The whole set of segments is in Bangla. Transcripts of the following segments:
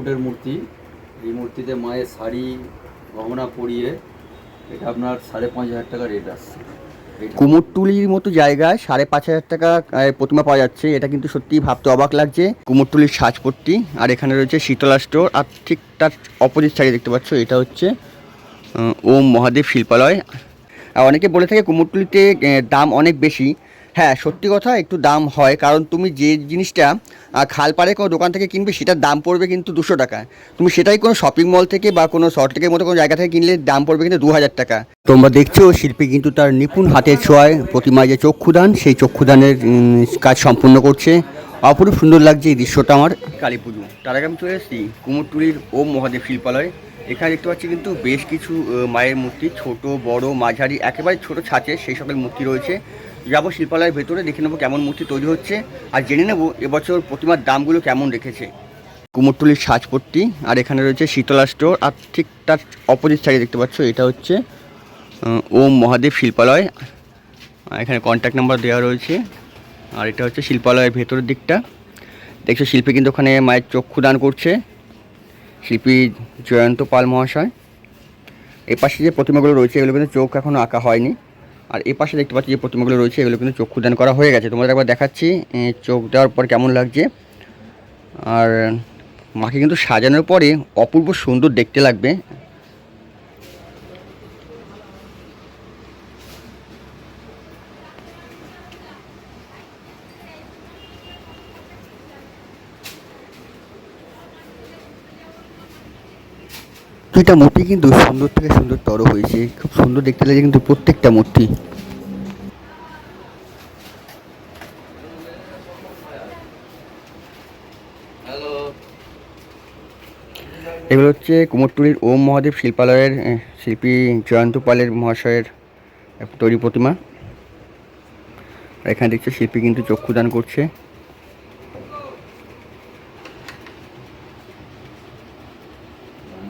ফুটের মূর্তি। এই মূর্তিতে মায়ের শাড়ি, গহনা পরিয়ে এটা আপনার সাড়ে পাঁচ হাজার টাকা রেট আসছে। কুমোরটুলির মতো জায়গায় সাড়ে পাঁচ হাজার টাকা প্রতিমা পাওয়া যাচ্ছে। এটা কিন্তু সত্যি ভাবতে অবাক লাগছে। কুমোরটুলির সাজপট্টি, আর এখানে রয়েছে শীতলা স্টোর। আর ঠিক তার অপোজিট সাইডে দেখতে পাচ্ছ, এটা হচ্ছে ওম মহাদেব শিল্পালয়। আর অনেকে বলে থাকে কুমোরটুলিতে দাম অনেক বেশি। হ্যাঁ সত্যি কথা একটু দাম হয়। কারণ তুমি যে জিনিসটা আহ, খালপাড়ে কোনো দোকান থেকে কিনবে সেটার দাম পড়বে কিন্তু দুশো টাকা। তুমি সেটাই কোনো শপিং মল থেকে বা কোনো শর্টের মতো কোনো জায়গা থেকে কিনলে দাম পড়বে কিন্তু দু হাজার টাকা। তোমরা দেখছ শিল্পী কিন্তু তার নিপুণ হাতের ছোঁয়ায় প্রতিমায় যে চক্ষুদান সেই চক্ষুদানের কাজ সম্পূর্ণ করছে। অপরূপ সুন্দর লাগছে এই দৃশ্যটা আমার কালী পুজো। তার আগে আমি চলে এসেছি কুমোরটুলির ওম মহাদেব শিল্পালয়। এখানে দেখতে পাচ্ছি কিন্তু বেশ কিছু মায়ের মূর্তি ছোট বড় মাঝারি একেবারে ছোট ছাঁচে সেই সকল মূর্তি রয়েছে। যাব শিল্পালয়ের ভেতরে, দেখে নেব কেমন মূর্তি তৈরি হচ্ছে আর জেনে নেব এবছর প্রতিমার দামগুলো কেমন রেখেছে। কুমোরটুলির সাজপট্টি আর এখানে রয়েছে শীতলা স্টোর আর ঠিক তার অপোজিট সাইডে দেখতে পাচ্ছ, এটা হচ্ছে ওম মহাদেব শিল্পালয়। এখানে কন্ট্যাক্ট নাম্বার দেওয়া রয়েছে আর এটা হচ্ছে শিল্পালয়ের ভেতরের দিকটা। দেখছ, শিল্পী কিন্তু ওখানে মায়ের চক্ষু দান করছে, শিল্পী জয়ন্ত পাল মহাশয়। এ পাশে যে প্রতিমাগুলো রয়েছে, এগুলো কিন্তু চোখ এখনও আঁকা হয়নি। আর এ পাশে দেখতে পাচ্ছি যে প্রতিমাগুলো রয়েছে, এগুলো কিন্তু চক্ষুদান করা হয়ে গেছে। তোমাদের একবার দেখাচ্ছি চোখ দেওয়ার পর কেমন লাগছে। আর মাকে কিন্তু সাজানোর পরে অপূর্ব সুন্দর দেখতে লাগবে। দুইটা মূর্তি কিন্তু সুন্দর থেকে সুন্দরতর হয়েছে। খুব সুন্দর দেখতে লাগে কিন্তু প্রত্যেকটা মূর্তি। এগুলো হচ্ছে কুমোরটুলির ওম মহাদেব শিল্পালয়ের শিল্পী জয়ন্ত পালের মহাশয়ের তৈরি প্রতিমা। এখানে দেখছে শিল্পী কিন্তু চক্ষুদান করছে।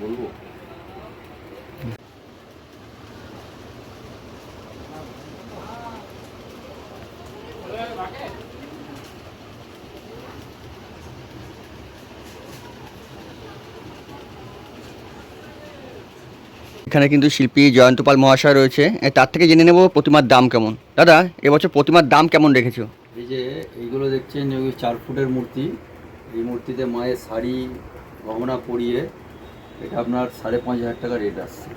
বলব? এখানে কিন্তু শিল্পী জয়ন্তপাল মহাশয় রয়েছে। তার থেকে জেনে নেব প্রতিমার দাম কেমন। দাদা, এবছর প্রতিমার দাম কেমন রেখেছো? এই যে, এইগুলো দেখছেন ওই চার ফুটের মূর্তি। এই মূর্তিতে মায়ের শাড়ি, গহনা পরিয়ে এটা আপনার সাড়ে পাঁচ হাজার টাকা রেট আসছে।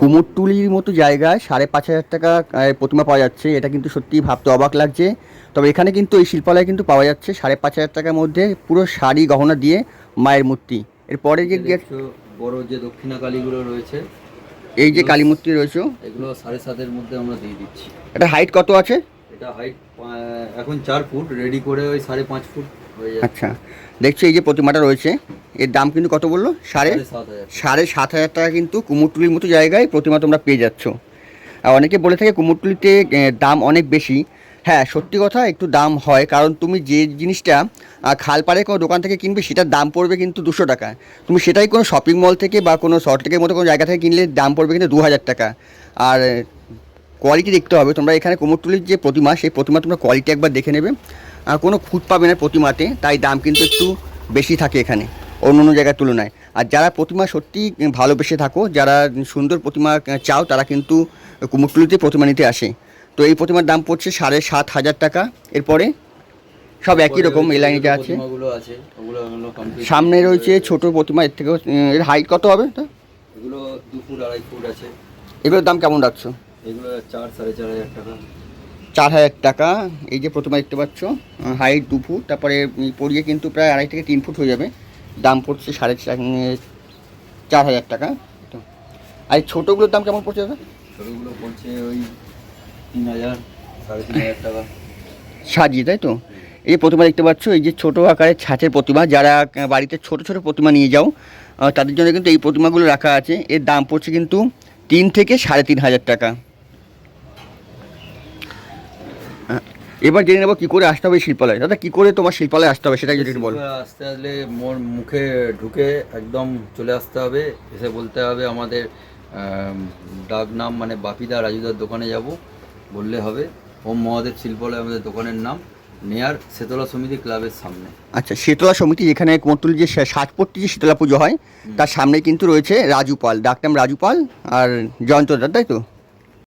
কুমোরটুলির মতো জায়গায় সাড়ে পাঁচ হাজার টাকা প্রতিমা পাওয়া যাচ্ছে। এটা কিন্তু সত্যি ভাবতে অবাক লাগছে। তবে এখানে কিন্তু এই শিল্পালয়ে কিন্তু পাওয়া যাচ্ছে সাড়ে পাঁচ হাজার টাকার মধ্যে পুরো শাড়ি গহনা দিয়ে মায়ের মূর্তি। এরপরে যে বড় যে দক্ষিণা কালীগুলো রয়েছে এই যে কালী মূর্তি রয়েছে। এগুলো সাড়ে সাতের মধ্যে আমরা দিয়ে দিচ্ছি। এটা হাইট কত আছে? এটা হাইট এখন চার ফুট রেডি করে ওই সাড়ে পাঁচ ফুট আচ্ছা। দেখছ এই যে প্রতিমাটা রয়েছে এর দাম কিন্তু কত বলল? সাড়ে সাড়ে সাত হাজার। টাকা কিন্তু কুমোরটুলির মতো জায়গায় প্রতিমা তোমরা পেয়ে যাচ্ছ। আর অনেকে বলে থাকে কুমোরটুলিতে দাম অনেক বেশি। হ্যাঁ সত্যি কথা একটু দাম হয়। কারণ তুমি যে জিনিসটা খালপাড়ে কোনো দোকান থেকে কিনবে সেটার দাম পড়বে কিন্তু দুশো টাকা। তুমি সেটাই কোনো শপিং মল থেকে বা কোনো শর্টের মতো কোনো জায়গা থেকে কিনলে দাম পড়বে কিন্তু দু হাজার টাকা। আর কোয়ালিটি দেখতে হবে। তোমরা এখানে কুমোরটুলির যে প্রতিমা সেই প্রতিমা তোমরা কোয়ালিটি একবার দেখে নেবে। কোনো খুঁত পাবে না প্রতিমাতে তাই দাম কিন্তু একটু বেশি থাকে এখানে অন্য অন্য জায়গার তুলনায়। আর যারা প্রতিমা সত্যি ভালোবেসে থাকো যারা সুন্দর প্রতিমা চাও তারা কিন্তু কুমোরটুলিতে প্রতিমা নিতে আসে। তো এই প্রতিমার দাম পড়ছে সাড়ে সাত হাজার টাকা। এরপরে সব একই রকম এই লাইনে যা আছে সামনে রয়েছে ছোট প্রতিমা এর থেকেও উম, এর হাইট কত হবে তো এগুলো দু ফুট আড়াই ফুট আছে। এগুলোর দাম কেমন রাখছো? এগুলো চার সাড়ে চার হাজার টাকা। চার হাজার টাকা। এই যে প্রতিমা দেখতে পাচ্ছ হাইট দু ফুট তারপরে পরিয়ে কিন্তু প্রায় আড়াই থেকে তিন ফুট হয়ে যাবে। দাম পড়ছে সাড়ে চার চার হাজার টাকা। তো আর এই ছোটোগুলোর দাম কেমন পড়ছে দাদা? ছোটোগুলো পড়ছে ওই তিন হাজার সাড়ে তিন হাজার টাকা। সাজিয়ে তাই তো? এই প্রতিমা দেখতে পাচ্ছ এই যে ছোটো আকারের ছাঁচের প্রতিমা। যারা বাড়িতে ছোট ছোট প্রতিমা নিয়ে যাও তাদের জন্য কিন্তু এই প্রতিমাগুলো রাখা আছে। এর দাম পড়ছে কিন্তু তিন থেকে সাড়ে তিন হাজার টাকা। এবার জেনে নেব কী করে আসতে হবে শিল্পালয়। দাদা কী করে তোমার শিল্পালয়ে আসতে হবে সেটা যদি বলো। আসতে আসলে মোর মুখে ঢুকে একদম চলে আসতে হবে এসে বলতে হবে আমাদের ডাক নাম মানে বাপিদা রাজুদার দোকানে যাব বললে হবে ওম মহাদেব শিল্পালয় আমাদের দোকানের নাম নেয়ার সেতলা সমিতি ক্লাবের সামনে। আচ্ছা শীতলা সমিতি যেখানে কুমোরটুলি যে সাজপট্টি যে শীতলা পুজো হয় তার সামনে কিন্তু রয়েছে রাজু পাল ডাকনাম রাজু পাল আর জয়ন্ত তাই তো?